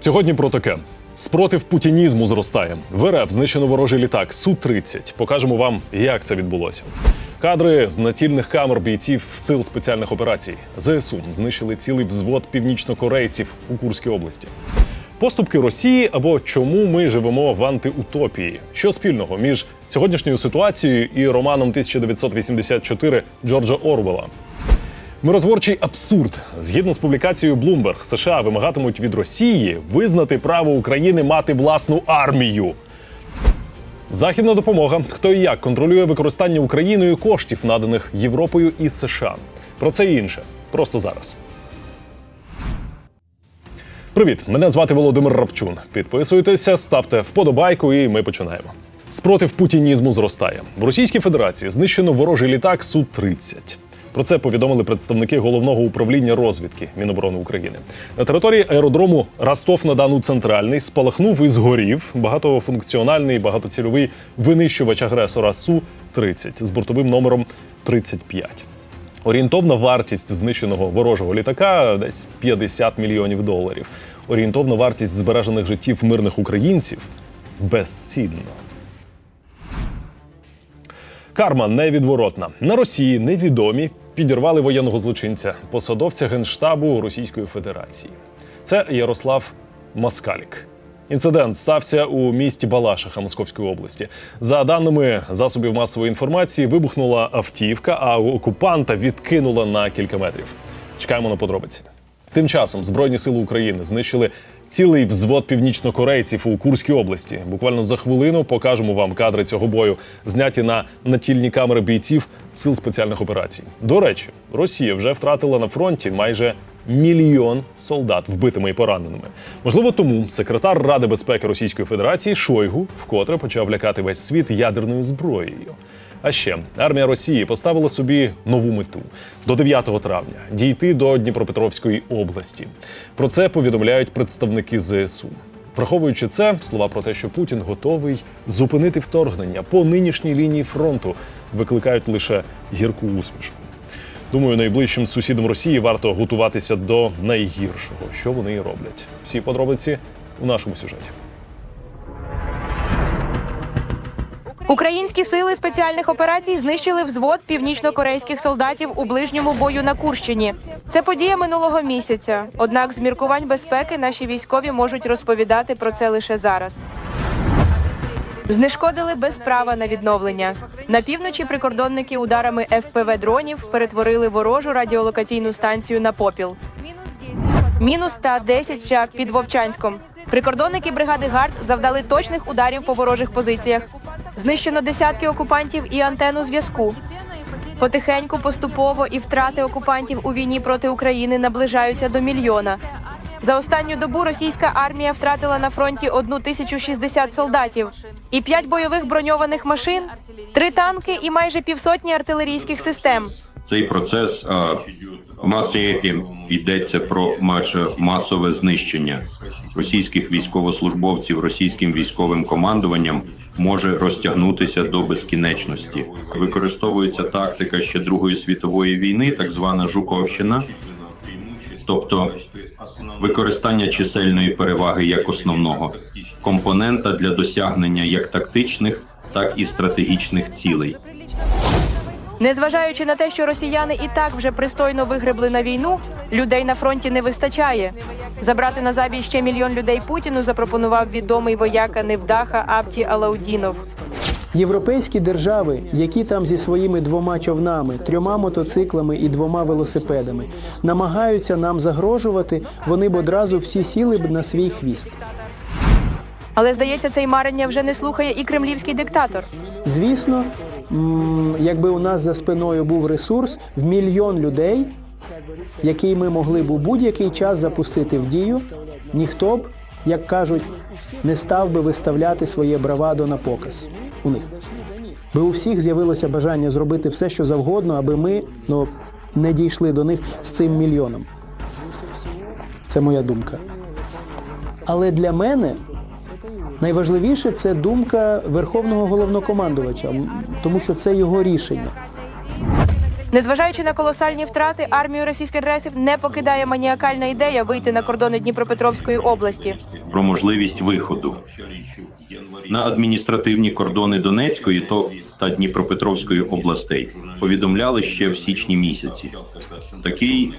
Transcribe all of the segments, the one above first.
Сьогодні про таке. Спротив путінізму зростає. В РФ знищено ворожий літак Су-30. Покажемо вам, як це відбулося. Кадри з натільних камер бійців сил спеціальних операцій. ЗСУ знищили цілий взвод північнокорейців у Курській області. Поступки Росії або чому ми живемо в антиутопії? Що спільного між сьогоднішньою ситуацією і романом 1984 Джорджа Орвела? Миротворчий абсурд. Згідно з публікацією Bloomberg, США вимагатимуть від Росії визнати право України мати власну армію. Західна допомога. Хто і як контролює використання Україною коштів, наданих Європою і США. Про це і інше. Просто зараз. Привіт, мене звати Володимир Рапчун. Підписуйтеся, ставте вподобайку, і ми починаємо. Спротив путінізму зростає. В Російській Федерації знищено ворожий літак Су-30. Про це повідомили представники головного управління розвідки Міноборони України. На території аеродрому Ростов-на-Дону центральний спалахнув і згорів багатофункціональний багатоцільовий винищувач агресора Су-30 з бортовим номером 35. Орієнтовна вартість знищеного ворожого літака десь 50 мільйонів доларів. Орієнтовна вартість збережених життів мирних українців безцінна. Карма невідворотна. На Росії невідомі підірвали воєнного злочинця, посадовця генштабу Російської Федерації. Це Ярослав Маскалік. Інцидент стався у місті Балашиха Московської області. За даними засобів масової інформації, вибухнула автівка, а окупанта відкинула на кілька метрів. Чекаємо на подробиці. Тим часом Збройні сили України знищили цілий взвод північнокорейців у Курській області. Буквально за хвилину покажемо вам кадри цього бою, зняті на натільні камери бійців сил спеціальних операцій. До речі, Росія вже втратила на фронті майже мільйон солдат вбитими і пораненими. Можливо, тому секретар Ради безпеки Російської Федерації Шойгу вкотре почав лякати весь світ ядерною зброєю. А ще армія Росії поставила собі нову мету до 9 травня дійти до Дніпропетровської області. Про це повідомляють представники ЗСУ. Враховуючи це, слова про те, що Путін готовий зупинити вторгнення по нинішній лінії фронту, викликають лише гірку усмішку. Думаю, найближчим сусідам Росії варто готуватися до найгіршого, що вони і роблять. Всі подробиці у нашому сюжеті. Українські сили спеціальних операцій знищили взвод північно-корейських солдатів у ближньому бою на Курщині. Це подія минулого місяця. Однак, з міркувань безпеки наші військові можуть розповідати про це лише зараз. Знешкодили без права на відновлення. На півночі прикордонники ударами ФПВ дронів перетворили ворожу радіолокаційну станцію на попіл. Мінус та 10 жак під Вовчанськом. Прикордонники бригади ГАРД завдали точних ударів по ворожих позиціях. Знищено десятки окупантів і антенну зв'язку. Потихеньку, поступово і втрати окупантів у війні проти України наближаються до мільйона. За останню добу російська армія втратила на фронті 1060 солдатів і 5 бойових броньованих машин, 3 танки і майже півсотні артилерійських систем. Цей процес а, йдеться про майже масове знищення російських військовослужбовців російським військовим командуванням може розтягнутися до безкінечності. Використовується тактика ще Другої світової війни, так звана Жуковщина, тобто використання чисельної переваги як основного компонента для досягнення як тактичних, так і стратегічних цілей. Незважаючи на те, що росіяни і так вже пристойно вигребли на війну, людей на фронті не вистачає. Забрати на забій ще мільйон людей Путіну запропонував відомий вояка Невдаха Абті Алаудінов. Європейські держави, які там зі своїми двома човнами, трьома мотоциклами і двома велосипедами, намагаються нам загрожувати, вони б одразу всі сіли б на свій хвіст. Але здається, цей марення вже не слухає і кремлівський диктатор. Звісно, якби у нас за спиною був ресурс в мільйон людей, який ми могли б у будь-який час запустити в дію, ніхто б, як кажуть, не став би виставляти своє бравадо на показ у них. Би у всіх з'явилося бажання зробити все, що завгодно, аби ми ну, не дійшли до них з цим мільйоном. Це моя думка. Але для мене найважливіше це думка верховного головнокомандувача, тому що це його рішення. Незважаючи на колосальні втрати, армію російських агресів не покидає маніакальна ідея вийти на кордони Дніпропетровської області. про можливість виходу на адміністративні кордони Донецької то та Дніпропетровської областей повідомляли ще в січні місяці. Такий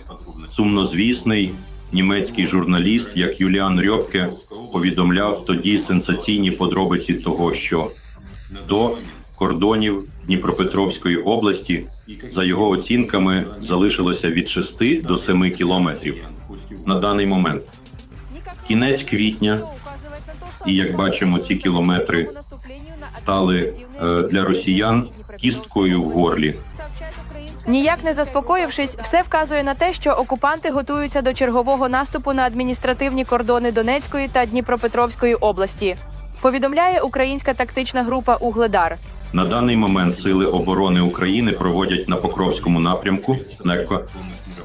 сумнозвісний німецький журналіст, як Юліан Рьопке, повідомляв тоді сенсаційні подробиці того, що до кордонів Дніпропетровської області, за його оцінками, залишилося від 6 до 7 кілометрів на даний момент. Кінець квітня, і як бачимо, ці кілометри стали е, для росіян кісткою в горлі. Ніяк не заспокоївшись, все вказує на те, що окупанти готуються до чергового наступу на адміністративні кордони Донецької та Дніпропетровської області. Повідомляє українська тактична група Угледар. На даний момент сили оборони України проводять на Покровському напрямку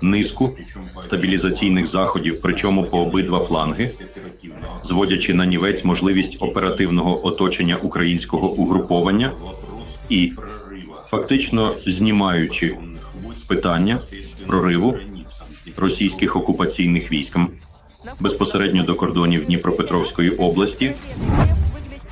низку стабілізаційних заходів, причому по обидва фланги, зводячи на нівець можливість оперативного оточення українського угруповання і фактично знімаючи питання прориву російських окупаційних військ безпосередньо до кордонів Дніпропетровської області.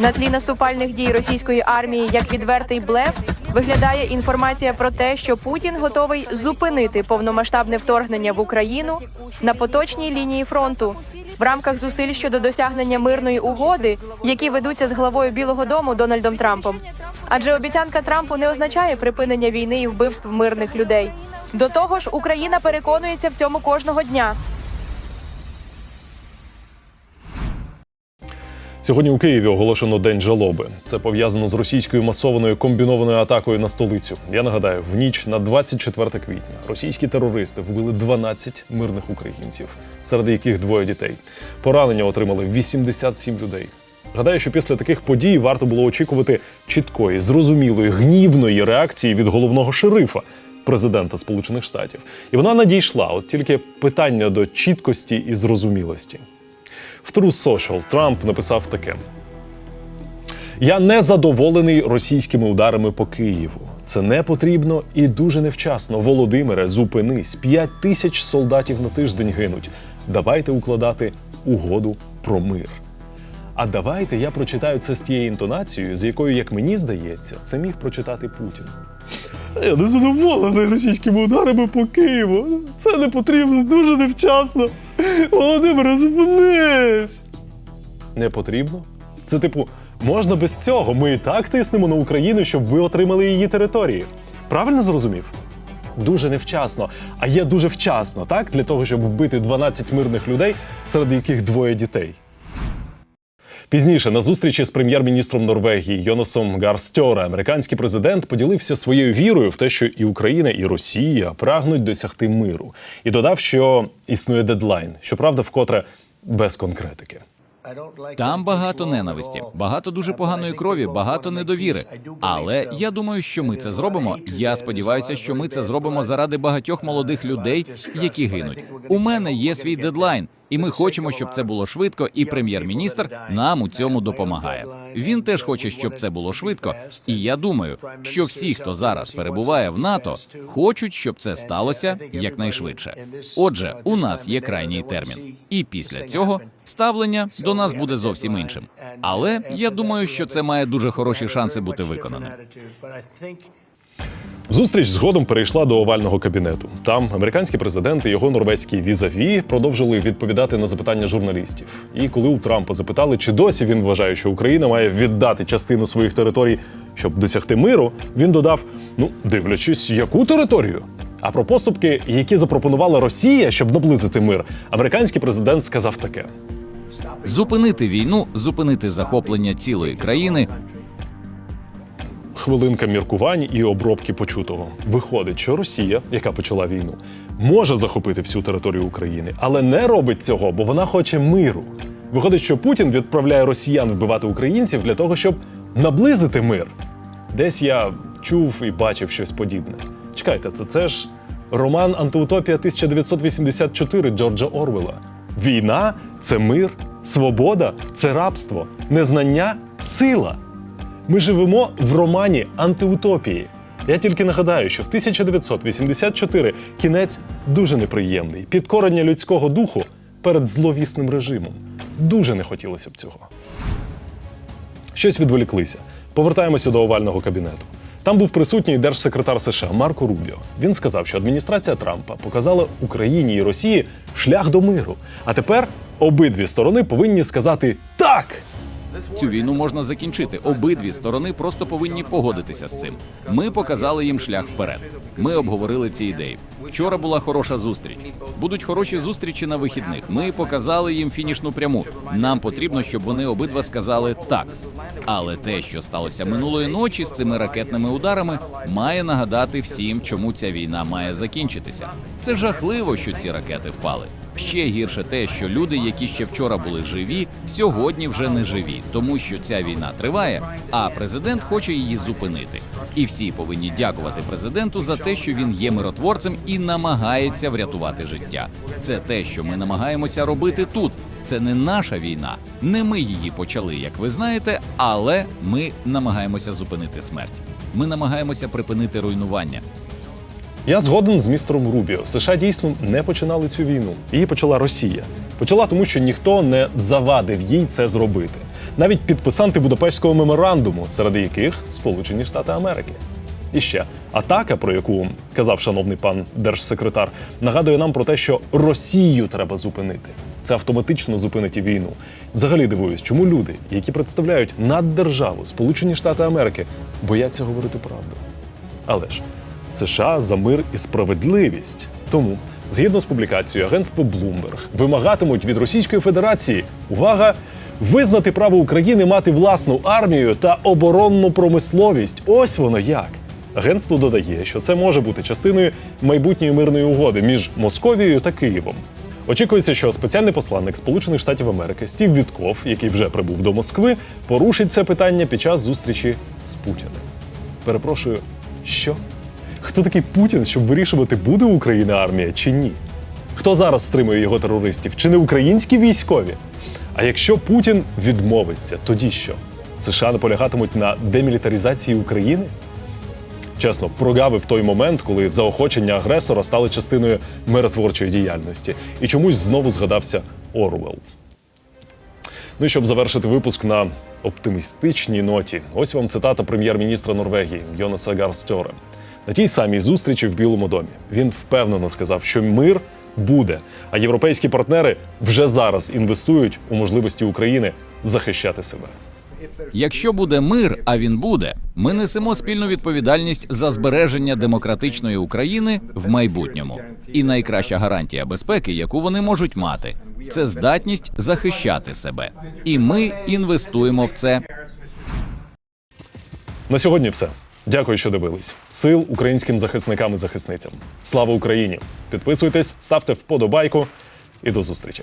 На тлі наступальних дій російської армії як відвертий блеф виглядає інформація про те, що Путін готовий зупинити повномасштабне вторгнення в Україну на поточній лінії фронту в рамках зусиль щодо досягнення мирної угоди, які ведуться з главою Білого Дому Дональдом Трампом. Адже обіцянка Трампу не означає припинення війни і вбивств мирних людей. До того ж, Україна переконується в цьому кожного дня. Сьогодні у Києві оголошено день жалоби. Це пов'язано з російською масованою комбінованою атакою на столицю. Я нагадаю, в ніч на 24 квітня російські терористи вбили 12 мирних українців, серед яких двоє дітей. Поранення отримали 87 людей. Гадаю, що після таких подій варто було очікувати чіткої, зрозумілої, гнівної реакції від головного шерифа. Президента Сполучених Штатів, і вона надійшла. От тільки питання до чіткості і зрозумілості. В True Social Трамп написав таке: Я не задоволений російськими ударами по Києву. Це не потрібно і дуже невчасно. Володимире, зупинись. П'ять тисяч солдатів на тиждень гинуть. Давайте укладати угоду про мир. А давайте я прочитаю це з тією інтонацією, з якою, як мені здається, це міг прочитати Путін. Я не задоволений російськими ударами по Києву. Це не потрібно дуже невчасно. Володимире, зупинись! Не потрібно? Це типу, можна без цього. Ми і так тиснемо на Україну, щоб ви отримали її території. Правильно зрозумів? Дуже невчасно, а є дуже вчасно, так? Для того, щоб вбити 12 мирних людей, серед яких двоє дітей. Пізніше на зустрічі з прем'єр-міністром Норвегії Йонасом Гарстьоре американський президент поділився своєю вірою в те, що і Україна, і Росія прагнуть досягти миру, і додав, що існує дедлайн, щоправда, вкотре без конкретики. Там багато ненависті, багато дуже поганої крові, багато недовіри. Але я думаю, що ми це зробимо. Я сподіваюся, що ми це зробимо заради багатьох молодих людей, які гинуть. У мене є свій дедлайн, і ми хочемо, щоб це було швидко. І прем'єр-міністр нам у цьому допомагає. Він теж хоче, щоб це було швидко. І я думаю, що всі, хто зараз перебуває в НАТО, хочуть, щоб це сталося якнайшвидше. Отже, у нас є крайній термін, і після цього ставлення до нас буде зовсім іншим. Але я думаю, що це має дуже хороші шанси бути виконаним. Зустріч згодом перейшла до овального кабінету. Там американський президент і його норвезький візаві продовжили відповідати на запитання журналістів. І коли у Трампа запитали, чи досі він вважає, що Україна має віддати частину своїх територій, щоб досягти миру, він додав: ну, дивлячись, яку територію. А про поступки, які запропонувала Росія, щоб наблизити мир, американський президент сказав таке: Зупинити війну, зупинити захоплення цілої країни. Хвилинка міркувань і обробки почутого. Виходить, що Росія, яка почала війну, може захопити всю територію України, але не робить цього, бо вона хоче миру. Виходить, що Путін відправляє росіян вбивати українців для того, щоб наблизити мир. Десь я чув і бачив щось подібне. Чекайте, це, це ж роман Антиутопія 1984 Джорджа Орвела. Війна це мир, свобода це рабство, незнання сила. Ми живемо в романі антиутопії. Я тільки нагадаю, що в 1984 кінець дуже неприємний, підкорення людського духу перед зловісним режимом. Дуже не хотілося б цього. Щось відволіклися. Повертаємося до овального кабінету. Там був присутній держсекретар США Марко Рубіо. Він сказав, що адміністрація Трампа показала Україні і Росії шлях до миру. А тепер обидві сторони повинні сказати так. Цю війну можна закінчити. Обидві сторони просто повинні погодитися з цим. Ми показали їм шлях вперед. Ми обговорили ці ідеї. Вчора була хороша зустріч. Будуть хороші зустрічі на вихідних. Ми показали їм фінішну пряму. Нам потрібно, щоб вони обидва сказали так. Але те, що сталося минулої ночі з цими ракетними ударами, має нагадати всім, чому ця війна має закінчитися. Це жахливо, що ці ракети впали. Ще гірше те, що люди, які ще вчора були живі, сьогодні вже не живі, тому що ця війна триває, а президент хоче її зупинити. І всі повинні дякувати президенту за те, що він є миротворцем і намагається врятувати життя. Це те, що ми намагаємося робити тут. Це не наша війна, не ми її почали, як ви знаєте, але ми намагаємося зупинити смерть. Ми намагаємося припинити руйнування. Я згоден з містером Рубіо. США дійсно не починали цю війну. Її почала Росія. Почала тому, що ніхто не завадив їй це зробити. Навіть підписанти Будапештського меморандуму, серед яких Сполучені Штати Америки. І ще атака, про яку казав шановний пан держсекретар, нагадує нам про те, що Росію треба зупинити. Це автоматично зупинить і війну. Взагалі дивуюсь, чому люди, які представляють наддержаву Сполучені Штати Америки, бояться говорити правду. Але ж США за мир і справедливість. Тому, згідно з публікацією агентства Bloomberg, вимагатимуть від Російської Федерації увага визнати право України мати власну армію та оборонну промисловість. Ось воно як. Агентство додає, що це може бути частиною майбутньої мирної угоди між Московією та Києвом. Очікується, що спеціальний посланник Сполучених Штатів Америки Стів Вітков, який вже прибув до Москви, порушить це питання під час зустрічі з Путіним. Перепрошую, що? Хто такий Путін, щоб вирішувати, буде у України армія чи ні? Хто зараз стримує його терористів? Чи не українські військові? А якщо Путін відмовиться, тоді що? США наполягатимуть на демілітаризації України? Чесно, прогавив той момент, коли заохочення агресора стали частиною миротворчої діяльності. І чомусь знову згадався Орвел. Ну і щоб завершити випуск на оптимістичній ноті, ось вам цитата прем'єр-міністра Норвегії Йонаса Гарстьоре. На тій самій зустрічі в Білому домі він впевнено сказав, що мир буде, а європейські партнери вже зараз інвестують у можливості України захищати себе. Якщо буде мир, а він буде, ми несемо спільну відповідальність за збереження демократичної України в майбутньому. І найкраща гарантія безпеки, яку вони можуть мати, це здатність захищати себе. І ми інвестуємо в це. На сьогодні все. Дякую, що дивились. Сил українським захисникам і захисницям. Слава Україні! Підписуйтесь, ставте вподобайку і до зустрічі.